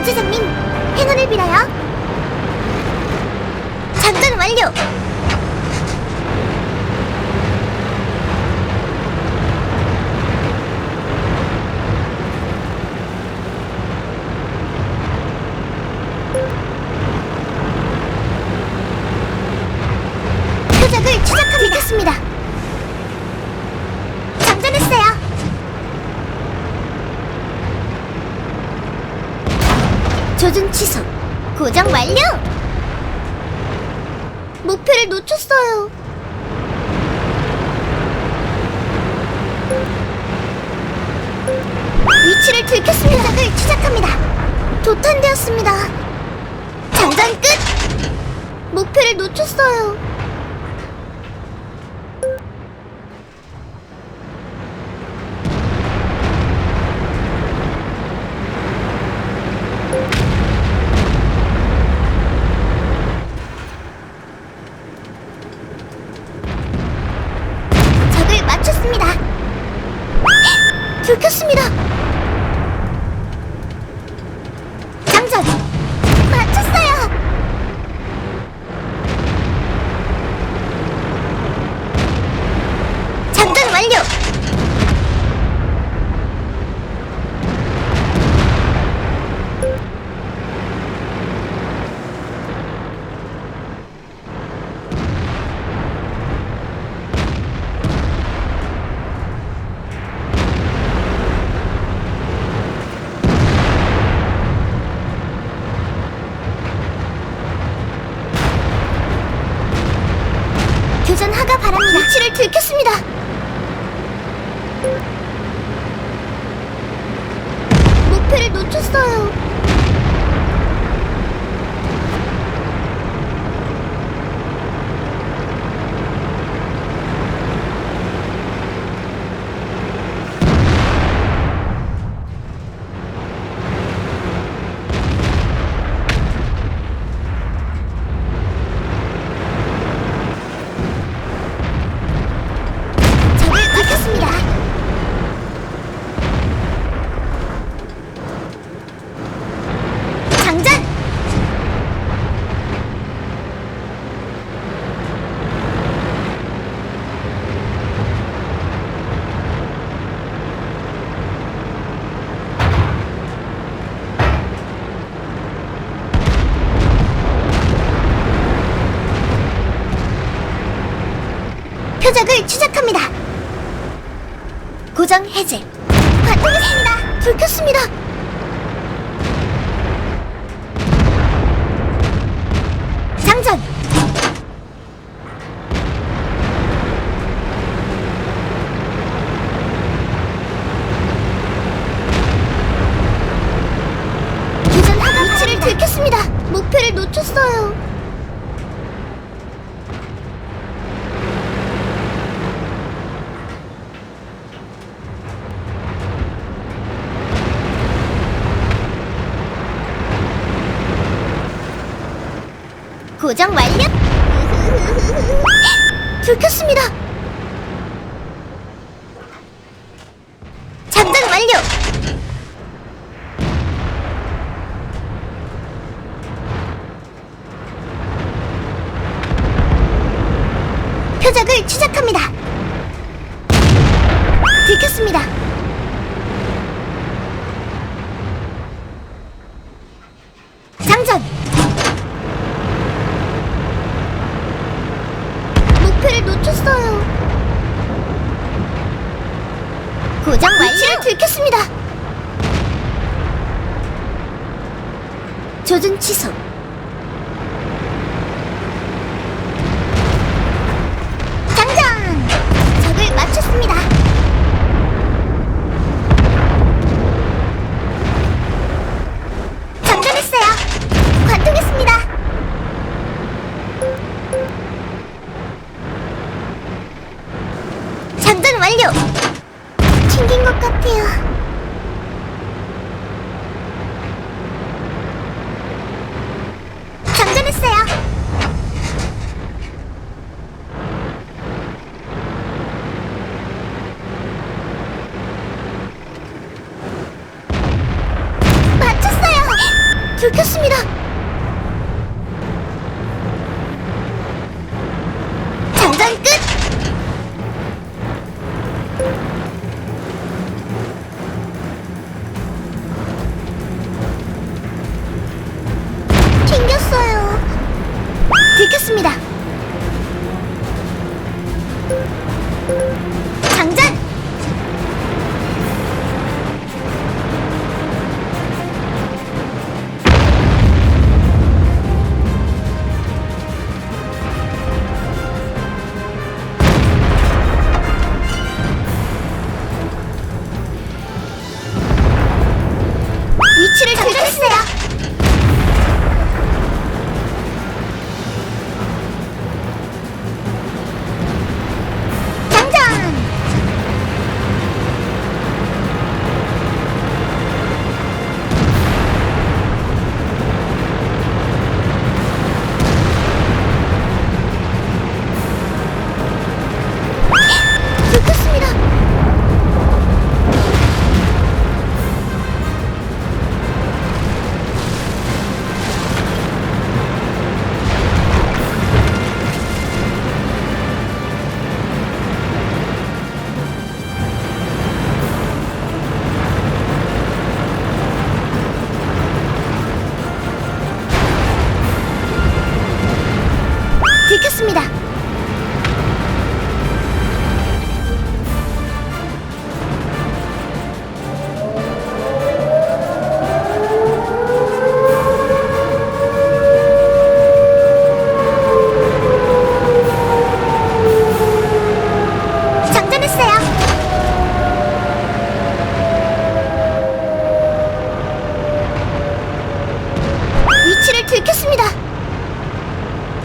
전체장님, 행운을 빌어요. 장전 완료. 표적을 추적하겠습니다. 장전했어요. 조준 취소. 고정 완료. 목표를 놓쳤어요. 위치를 들켰습니다. 표적을 추적합니다. 도탄되었습니다. 장전 끝. 목표를 놓쳤어요. 들켰습니다. 장전 맞췄어요. 장전 완료. 교전 하가 바랍니다. 들켰습니다. 목표를 놓쳤어요. 적을 들켰습니다. 장전! 표적을 추적합니다. 고정 해제. 관통했습니다. 들켰습니다. 장전. 교전 하가 위치를 들켰습니다. 목표를 놓쳤어요. 고정 완료. 들켰습니다. 장전 완료. 표적을 추적합니다. 들켰습니다. 장전. 목표를 놓쳤어요. 고정 완료. 위치를 들켰습니다. 조준 취소. 뮤. 경전했어요. 맞췄어요. 들켰습니다. 위치를 잡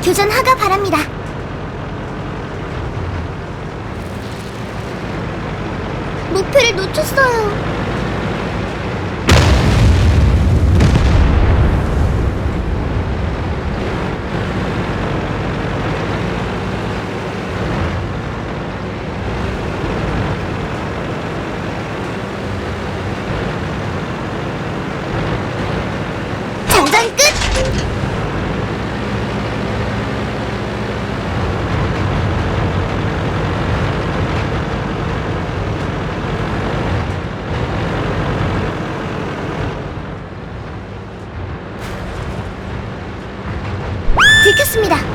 교전하가 바랍니다. 목표를 놓쳤어요. 장전 끝! 있습니다.